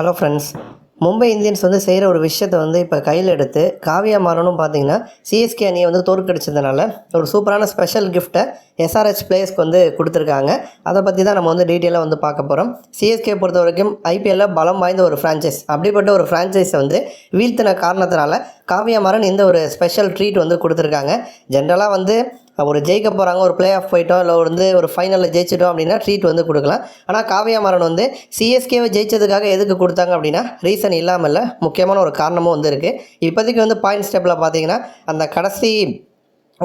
Hello friends. Mumbai Indians வந்து செய்கிற ஒரு விஷயத்தை வந்து இப்போ கையில் எடுத்து காவியா மாறனும் பார்த்தீங்கன்னா சிஎஸ்கே அணியை வந்து தோற்கடிச்சதுனால ஒரு சூப்பரான ஸ்பெஷல் கிஃப்ட்டை எஸ்ஆர்ஹெச் பிளேயர்ஸ்க்கு வந்து கொடுத்துருக்காங்க. அதை பற்றி தான் நம்ம வந்து டீட்டெயிலாக வந்து பார்க்க போகிறோம் சிஎஸ்கே பொறுத்த வரைக்கும் ஐபிஎல்லில் பலம் வாய்ந்த ஒரு ஃப்ரான்ச்சைஸ் அப்படிப்பட்ட ஒரு ஃப்ரான்ச்சைஸை வந்து வீழ்த்தின காரணத்தினால காவியா மாறன் இந்த ஒரு ஸ்பெஷல் ட்ரீட் வந்து கொடுத்துருக்காங்க. ஜென்ரலாக வந்து ஒரு ஜெயிக்க போகிறாங்க ஒரு ப்ளே ஆஃப் போயிட்டோம் இல்லை வந்து ஒரு ஃபைனலில் ஜெயிச்சிட்டோம் அப்படின்னா ட்ரீட் வந்து கொடுக்கலாம். ஆனால் காவியா மாறன் வந்து சிஎஸ்கேவை ஜெயிச்சதுக்காக எதுக்கு கொடுத்தாங்க அப்படின்னா ரீசன் இல்லாமல் இல்லை முக்கியமான ஒரு காரணமும் வந்து இருக்குது இப்போதைக்கு வந்து பாயிண்ட் ஸ்டெப்பில் பார்த்தீங்கன்னா அந்த கடைசி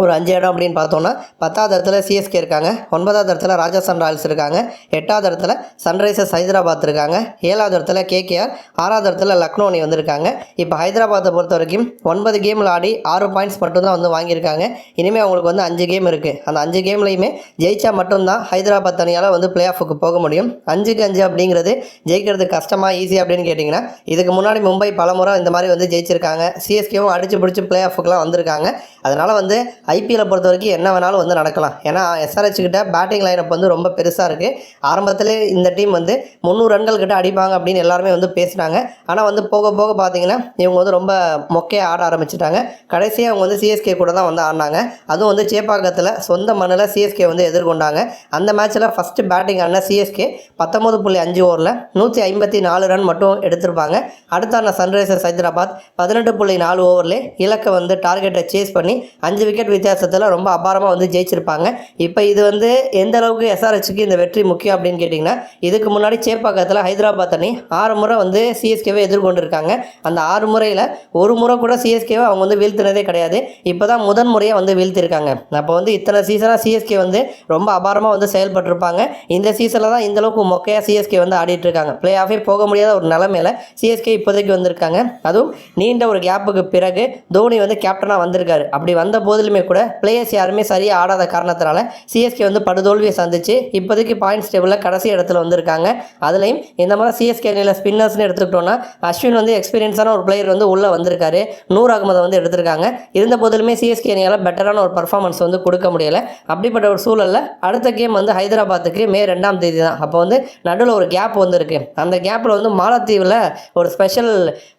ஒரு அஞ்சு இடம் அப்படின்னு பார்த்தோன்னா பத்தாவது இடத்துல சிஎஸ்கே இருக்காங்க. ஒன்பதாவது இடத்துல ராஜஸ்தான் ராயல்ஸ் இருக்காங்க. எட்டாவது இடத்துல சன்ரைசர்ஸ் ஹைதராபாத் இருக்காங்க. ஏழாவது இடத்துல கேகேஆர் ஆறாவது இடத்துல லக்னோ அணி வந்திருக்காங்க. இப்போ ஹைதராபாத்தை பொறுத்த வரைக்கும் ஒன்பது கேமில் ஆடி ஆறு பாயிண்ட்ஸ் மட்டும்தான் வந்து வாங்கியிருக்காங்க. இனிமேல் அவங்களுக்கு வந்து அஞ்சு கேம் இருக்குது அந்த அஞ்சு கேம்லையுமே ஜெயிச்சா மட்டும்தான் ஹைதராபாத் அணியால் வந்து பிளே ஆஃபுக்கு போக முடியும். அஞ்சுக்கு அஞ்சு அப்படிங்கிறது ஜெயிக்கிறது கஷ்டமாக ஈஸி அப்படின்னு கேட்டிங்கன்னா இதுக்கு முன்னாடி மும்பை பலமுறை இந்த மாதிரி வந்து ஜெயிச்சிருக்காங்க. சிஎஸ்கேவும் அடிச்சு பிடிச்சி பிளே ஆஃபுக்கெலாம் வந்திருக்காங்க. அதனால் வந்து ஐபிஎல்லை பொறுத்த வரைக்கும் என்ன வேணாலும் வந்து நடக்கலாம். ஏன்னா எஸ்ஆர்ஹெச் கிட்ட பேட்டிங் லைனப் வந்து ரொம்ப பெருசாக இருக்குது ஆரம்பத்தில் இந்த டீம் வந்து முந்நூறு ரன்கள் கிட்ட அடிப்பாங்க அப்படின்னு எல்லாருமே வந்து பேசினாங்க. ஆனால் வந்து போக போக பார்த்தீங்கன்னா இவங்க வந்து ரொம்ப மொக்கையாக ஆட ஆரம்பிச்சிட்டாங்க. கடைசியாக அவங்க வந்து சிஎஸ்கே கூட தான் வந்து ஆடினாங்க. அதுவும் வந்து சேப்பாக்கத்தில் சொந்த மண்ணில் சிஎஸ்கே வந்து எதிர்கொண்டாங்க. அந்த மேட்ச்சில் ஃபஸ்ட்டு பேட்டிங் ஆடின சிஎஸ்கே பத்தொம்பது புள்ளி அஞ்சு ஓவரில் நூற்றி ஐம்பத்தி நாலு ரன் மட்டும் எடுத்திருப்பாங்க. அடுத்தான சன்ரைசர்ஸ் ஹைதராபாத் பதினெட்டு புள்ளி நாலு ஓவரில் இலக்கை வந்து டார்கெட்டை சேஸ் பண்ணி அஞ்சு விக்கெட் வித்தியாசத்தில் ரொம்ப அபாரமாக வந்து ஜெயிச்சிருப்பாங்க. இப்போ இது வந்து எந்த அளவுக்கு எஸ்ஆர்ஹெச்சுக்கு இந்த வெற்றி முக்கியம் அப்படின்னு கேட்டிங்கன்னா இதுக்கு முன்னாடி சேப்பாக்கத்தில் ஹைதராபாத் அணி ஆறு முறை வந்து சிஎஸ்கேவை எதிர்கொண்டிருக்காங்க. அந்த ஆறு முறையில் ஒரு முறை கூட சிஎஸ்கேவை அவங்க வந்து வீழ்த்தினதே கிடையாது. இப்போ தான் முதன் முறையாக வந்து வீழ்த்திருக்காங்க. அப்போ வந்து இத்தனை சீசனாக சிஎஸ்கே வந்து ரொம்ப அபாரமாக வந்து செயல்பட்டிருப்பாங்க. இந்த சீசனில் தான் இந்த அளவுக்கு மொக்கையாக சிஎஸ்கே வந்து ஆடிட்டு இருக்காங்க பிளே ஆஃபே போக முடியாத ஒரு நிலமையில சிஎஸ்கே இப்போதைக்கு வந்திருக்காங்க. அதுவும் நீண்ட ஒரு கேப்புக்கு பிறகு தோனி வந்து கேப்டனாக வந்திருக்காரு. அப்படி வந்த போதிலுமே கூட பிளேயர்ஸ் யாருமே சரியாக ஆடாத காரணத்தினால சிஎஸ்கே வந்து படுதோல்வியை சந்திச்சு இப்போதைக்கு பாயிண்ட்ஸ் டேபிளில் கடைசி இடத்துல வந்திருக்காங்க. அதுலேயும் இந்த மாதிரி சிஎஸ்கே அணியில் ஸ்பின்னர்ஸ்னு எடுத்துக்கிட்டோம்னா அஸ்வின் வந்து எக்ஸ்பீரியன்ஸான ஒரு பிளேயர் வந்து உள்ளே வந்திருக்காரு. நூர் அகமதை வந்து எடுத்திருக்காங்க. இருந்த போதிலுமே சிஎஸ்கே அணியால் பெட்டரான ஒரு பர்ஃபார்மன்ஸ் வந்து கொடுக்க முடியலை. அப்படிப்பட்ட ஒரு சூழலில் அடுத்த கேம் வந்து ஹைதராபாத்துக்கு மே ரெண்டாம் தேதி தான். அப்போ வந்து நடுவில் ஒரு கேப் வந்துருக்கு. அந்த கேப்பில் வந்து மாலத்தீவில் ஒரு ஸ்பெஷல்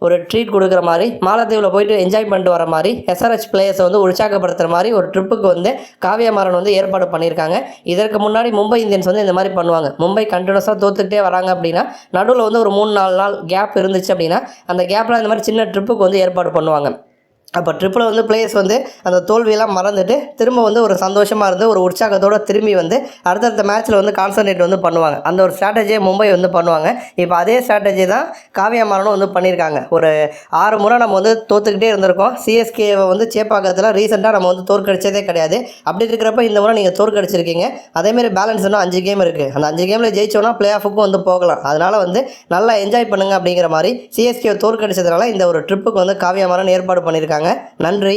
ஒரு ட்ரீட் கொடுக்குற மாதிரி மாலத்தீவில் போயிட்டு என்ஜாய் பண்ணிட்டு வர மாதிரி எஸ்ஆர்ஹெச் பிளேயர்ஸை வந்து உற்சாகப்படுத்துகிற மாதிரி மாதிரி ஒரு ட்ரிப்புக்கு வந்து காவியா மாறன் வந்து ஏற்பாடு பண்ணியிருக்காங்க. இதற்கு முன்னாடி மும்பை இந்தியன்ஸ் வந்து இந்த மாதிரி பண்ணுவாங்க. மும்பை கண்டினியூஸாக தோத்துக்கிட்டே வராங்க அப்படின்னா நடுவில் வந்து ஒரு மூணு நாலு நாள் கேப் இருந்துச்சு அப்படின்னா அந்த கேப்பில் இந்த மாதிரி சின்ன ட்ரிப்புக்கு வந்து ஏற்பாடு பண்ணுவாங்க. அப்போ ட்ரிப்பில் வந்து பிளேயர்ஸ் வந்து அந்த தோல்வியெல்லாம் மறந்துட்டு திரும்ப வந்து ஒரு சந்தோஷமாக இருந்து ஒரு உற்சாகத்தோடு திரும்பி வந்து அடுத்தடுத்த மேட்ச்சில் வந்து கான்சன்ட்ரேட் வந்து பண்ணுவாங்க. அந்த ஒரு ஸ்ட்ராட்டஜியை மும்பை வந்து பண்ணுவாங்க. இப்போ அதே ஸ்ட்ராட்டஜி தான் காவியா மரணம் வந்து பண்ணியிருக்காங்க. ஒரு ஆறு முறை நம்ம வந்து தோத்துக்கிட்டே இருந்திருக்கோம். சிஎஸ்கேவை வந்து சேப்பாக்கத்தில் ரீசெண்டாக நம்ம வந்து தோற்கடிச்சதே கிடையாது. அப்படி இருக்கிறப்ப இந்த முறை நீங்கள் தோற்கடிச்சிருக்கீங்க. அதேமாரி பேலன்ஸ் இன்னும் அஞ்சு கேம் இருக்குது அந்த அஞ்சு கேமில் ஜெயிச்சோன்னா பிளே ஆஃபுக்கும் வந்து போகலாம். அதனால் வந்து நல்லா என்ஜாய் பண்ணுங்க அப்படிங்கிற மாதிரி சிஎஸ்கே தோற்கடிச்சதுனால இந்த ஒரு ட்ரிப்புக்கு வந்து காவியா மரணம் ஏற்பாடு பண்ணியிருக்காங்க. நன்றி.